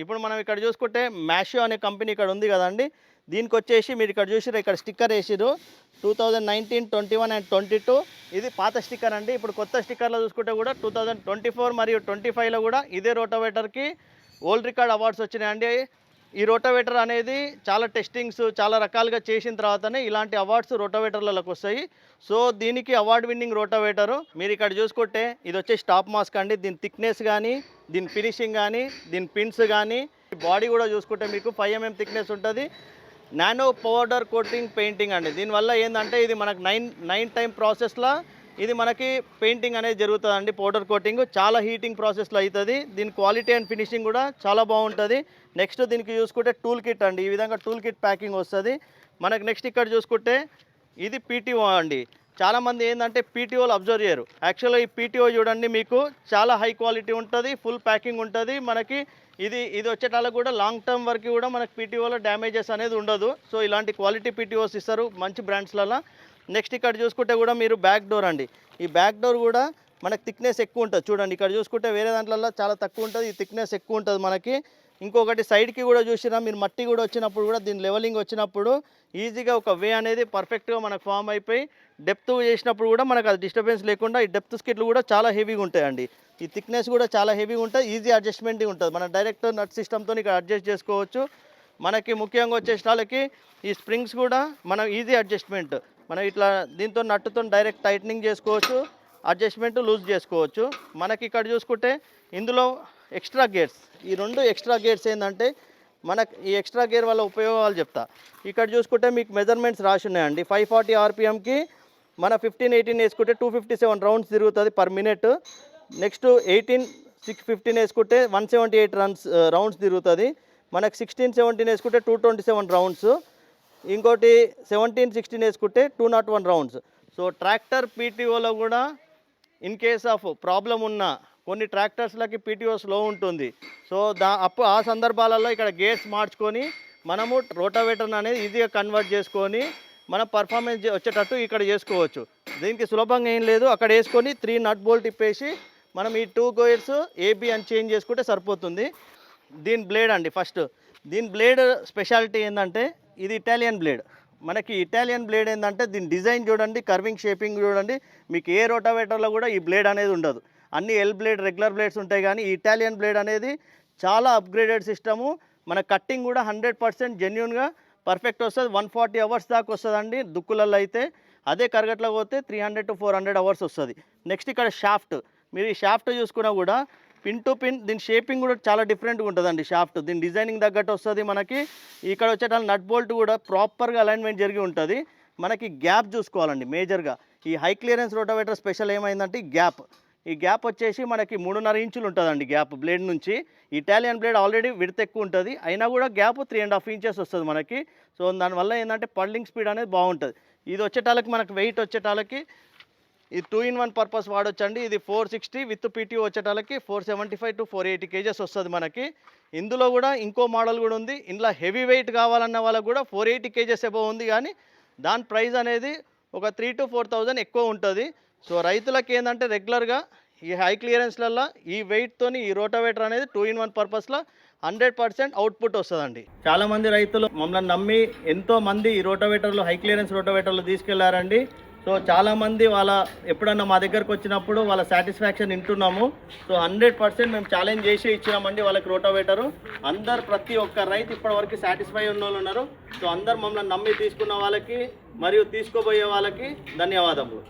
ఇప్పుడు మనం ఇక్కడ చూసుకుంటే మ్యాషో అనే కంపెనీ ఇక్కడ ఉంది కదండి. దీనికి వచ్చేసి మీరు ఇక్కడ చూసిరు ఇక్కడ sticker వేసిరు two thousand nineteen twenty one and twenty two ఇది పాత స్టిక్కర్ అండి. ఇప్పుడు కొత్త స్టిక్కర్లో చూసుకుంటే కూడా టూ థౌజండ్ ట్వంటీ ఫోర్ మరియు ట్వంటీ ఫైవ్లో కూడా ఇదే రోటోవేటర్కి ఓల్డ్ రికార్డ్ అవార్డ్స్ వచ్చినాయండి. ఈ రోటోవేటర్ అనేది చాలా టెస్టింగ్స్ చాలా రకాలుగా చేసిన తర్వాతనే ఇలాంటి అవార్డ్స్ రోటోవేటర్లకు వస్తాయి. సో దీనికి అవార్డ్ విన్నింగ్ రోటోవేటరు మీరు ఇక్కడ చూసుకుంటే ఇది వచ్చేసి స్టాప్ మాస్క్ అండి. దీని థిక్నెస్ కానీ దీని ఫినిషింగ్ కానీ దీని పిన్స్ కానీ బాడీ కూడా చూసుకుంటే మీకు ఫైవ్ ఎంఎం థిక్నెస్ ఉంటుంది. నానో పౌడర్ కోటింగ్ పెయింటింగ్ అండి. దీనివల్ల ఏంటంటే ఇది మనకు నైన్ నైన్ టైం ప్రాసెస్లో ఇది మనకి పెయింటింగ్ అనేది జరుగుతుందండి పౌడర్ కోటింగ్ చాలా హీటింగ్ ప్రాసెస్లో అవుతుంది దీని క్వాలిటీ అండ్ ఫినిషింగ్ కూడా చాలా బాగుంటుంది. నెక్స్ట్ దీనికి చూసుకుంటే టూల్ కిట్ అండి. ఈ విధంగా టూల్ కిట్ ప్యాకింగ్ వస్తుంది. మనకు నెక్స్ట్ ఇక్కడ చూసుకుంటే ఇది పీటీఓ అండి. చాలామంది ఏంటంటే పీటీఓలు అబ్జర్వ్ చేయరు. యాక్చువల్గా ఈ పీటీఓ చూడండి మీకు చాలా హై క్వాలిటీ ఉంటుంది ఫుల్ ప్యాకింగ్ ఉంటుంది. మనకి ఇది ఇది వచ్చేటాలకు కూడా లాంగ్ టర్మ్ వరకు కూడా మనకి పీటీఓలో డ్యామేజెస్ అనేది ఉండదు. సో ఇలాంటి క్వాలిటీ పీటీఓస్ ఇస్తారు మంచి బ్రాండ్స్లలో నెక్స్ట్ ఇక్కడ చూసుకుంటే కూడా మీరు బ్యాక్ డోర్ అండి. ఈ బ్యాక్ డోర్ కూడా మనకి థిక్నెస్ ఎక్కువ ఉంటుంది. చూడండి ఇక్కడ చూసుకుంటే వేరే దాంట్లో చాలా తక్కువ ఉంటుంది. ఈ థిక్నెస్ ఎక్కువ ఉంటుంది మనకి. ఇంకొకటి సైడ్కి కూడా చూసినా మీరు మట్టి కూడా వచ్చినప్పుడు కూడా దీని లెవెలింగ్ వచ్చినప్పుడు ఈజీగా ఒక వే అనేది పర్ఫెక్ట్గా మనకు ఫామ్ అయిపోయి డెప్త్ చేసినప్పుడు కూడా మనకు అది డిస్టర్బెన్స్ లేకుండా ఈ డెప్త్ స్కిట్లు కూడా చాలా హెవీగా ఉంటాయండి. ఈ థిక్నెస్ కూడా చాలా హెవీగా ఉంటుంది ఈజీ అడ్జస్ట్మెంట్ ఉంటుంది. మన డైరెక్ట్ నట్ సిస్టమ్తో ఇక్కడ అడ్జస్ట్ చేసుకోవచ్చు. మనకి ముఖ్యంగా వచ్చేసిన వాళ్ళకి ఈ స్ప్రింగ్స్ కూడా మనం ఈజీ అడ్జస్ట్మెంట్. మనం ఇట్లా దీంతో నట్టుతో డైరెక్ట్ టైట్నింగ్ చేసుకోవచ్చు అడ్జస్ట్మెంట్ లూజ్ చేసుకోవచ్చు. మనకి ఇక్కడ చూసుకుంటే ఇందులో ఎక్స్ట్రా గేర్స్. ఈ రెండు ఎక్స్ట్రా గేర్స్ ఏంటంటే మనకు ఈ ఎక్స్ట్రా గేర్ వల్ల ఉపయోగాలు చెప్తా. ఇక్కడ చూసుకుంటే మీకు మెజర్మెంట్స్ రాసి ఉన్నాయండి. ఫైవ్ ఫార్టీ ఆర్పిఎంకి మన ఫిఫ్టీన్ ఎయిటీన్ వేసుకుంటే టూ ఫిఫ్టీ సెవెన్ రౌండ్స్ తిరుగుతుంది per minute. Next eighteen six fifteen వేసుకుంటే one seventy eight runs rounds తిరుగుతుంది. మనకు సిక్స్టీన్ సెవెంటీన్ వేసుకుంటే టూ ట్వంటీ సెవెన్ రౌండ్స్. ఇంకోటి సెవెంటీన్ సిక్స్టీన్ వేసుకుంటే two nought one rounds. So tractor పీటీఓలో కూడా in case of problem ఉన్న కొన్ని ట్రాక్టర్స్లకి పీటీఓ స్లో ఉంటుంది. సో దా అప్పు ఆ సందర్భాలలో ఇక్కడ గేట్స్ మార్చుకొని మనము రోటావేటర్ అనేది ఈజీగా కన్వర్ట్ చేసుకొని మన పర్ఫార్మెన్స్ వచ్చేటట్టు ఇక్కడ చేసుకోవచ్చు. దీనికి సులభంగా ఏం లేదు. అక్కడ వేసుకొని త్రీ నట్ బోల్ట్ ఇప్పేసి మనం ఈ two gears A B change చేసుకుంటే సరిపోతుంది. దీని బ్లేడ్ అండి ఫస్ట్. దీని బ్లేడ్ స్పెషాలిటీ ఏంటంటే ఇది ఇటాలియన్ బ్లేడ్. మనకి ఇటాలియన్ బ్లేడ్ ఏంటంటే దీని డిజైన్ చూడండి కర్వింగ్ షేపింగ్ చూడండి మీకు ఏ రోటావేటర్లో కూడా ఈ బ్లేడ్ అనేది ఉండదు. అన్ని ఎల్ బ్లేడ్ రెగ్యులర్ బ్లేడ్స్ ఉంటాయి కానీ ఇటాలియన్ బ్లేడ్ అనేది చాలా అప్గ్రేడెడ్ సిస్టము. మన కట్టింగ్ కూడా హండ్రెడ్ పర్సెంట్ జెన్యున్గా పర్ఫెక్ట్ వస్తుంది. వన్ ఫార్టీ అవర్స్ దాకా వస్తుందండి దుక్కులలో అయితే. అదే కరగట్లో పోతే three hundred to four hundred hours వస్తుంది. నెక్స్ట్ ఇక్కడ షాఫ్ట్ మీరు ఈ షాఫ్ట్ చూసుకున్నా కూడా పిన్ టు పిన్ దీని షేపింగ్ కూడా చాలా డిఫరెంట్గా ఉంటుందండి షాఫ్ట్ దీని డిజైనింగ్ తగ్గట్టు వస్తుంది మనకి. ఇక్కడ వచ్చేటాలు నట్ బోల్ట్ కూడా ప్రాపర్గా అలైన్మెంట్ జరిగి ఉంటుంది. మనకి గ్యాప్ చూసుకోవాలండి మేజర్గా ఈ హై క్లియరెన్స్ రోటోవేటర్ స్పెషల్ ఏమైందంటే గ్యాప్ ఈ గ్యాప్ వచ్చేసి మనకి మూడున్నర ఇంచులు ఉంటుందండి గ్యాప్ బ్లేడ్ నుంచి. ఇటాలియన్ బ్లేడ్ ఆల్రెడీ విడత ఎక్కువ ఉంటుంది. అయినా కూడా gap three and half inches వస్తుంది మనకి. సో దానివల్ల ఏంటంటే పల్లింగ్ స్పీడ్ అనేది బాగుంటుంది. ఇది వచ్చేటాలకి మనకి వెయిట్ వచ్చేటాలకి ఇది టూ ఇన్ వన్ పర్పస్ వాడొచ్చండి. ఇది four sixty with PT వచ్చేటాలకి four seventy five to four eighty KGs వస్తుంది మనకి. ఇందులో కూడా ఇంకో మోడల్ కూడా ఉంది. ఇందులో హెవీ వెయిట్ కావాలన్న వాళ్ళకు కూడా ఫోర్ ఎయిటీ కేజెస్ ఎబో ఉంది కానీ దాని ప్రైస్ అనేది ఒక త్రీ టు ఫోర్ థౌజండ్ ఎక్కువ ఉంటుంది. సో రైతులకి ఏంటంటే రెగ్యులర్గా ఈ హై క్లియరెన్స్లలో ఈ వెయిట్తోని ఈ రోటావేటర్ అనేది టూ ఇన్ వన్ పర్పస్లో హండ్రెడ్ పర్సెంట్ అవుట్పుట్ వస్తుందండి. చాలామంది రైతులు మమ్మల్ని నమ్మి ఎంతో మంది ఈ రోటావేటర్లు హై క్లియరెన్స్ రోటావేటర్లు తీసుకెళ్ళారండి. సో చాలామంది వాళ్ళ ఎప్పుడన్నా మా దగ్గరకు వచ్చినప్పుడు వాళ్ళ సాటిస్ఫాక్షన్ వింటున్నాము. సో హండ్రెడ్ పర్సెంట్ మేము ఛాలెంజ్ చేసి ఇచ్చినామండి వాళ్ళకి రోటోవేటరు. అందరు ప్రతి ఒక్క రైతు ఇప్పటివరకు సాటిస్ఫై ఉన్న వాళ్ళు ఉన్నారు. సో అందరు మమ్మల్ని నమ్మి తీసుకున్న వాళ్ళకి మరియు తీసుకోబోయే వాళ్ళకి ధన్యవాదములు.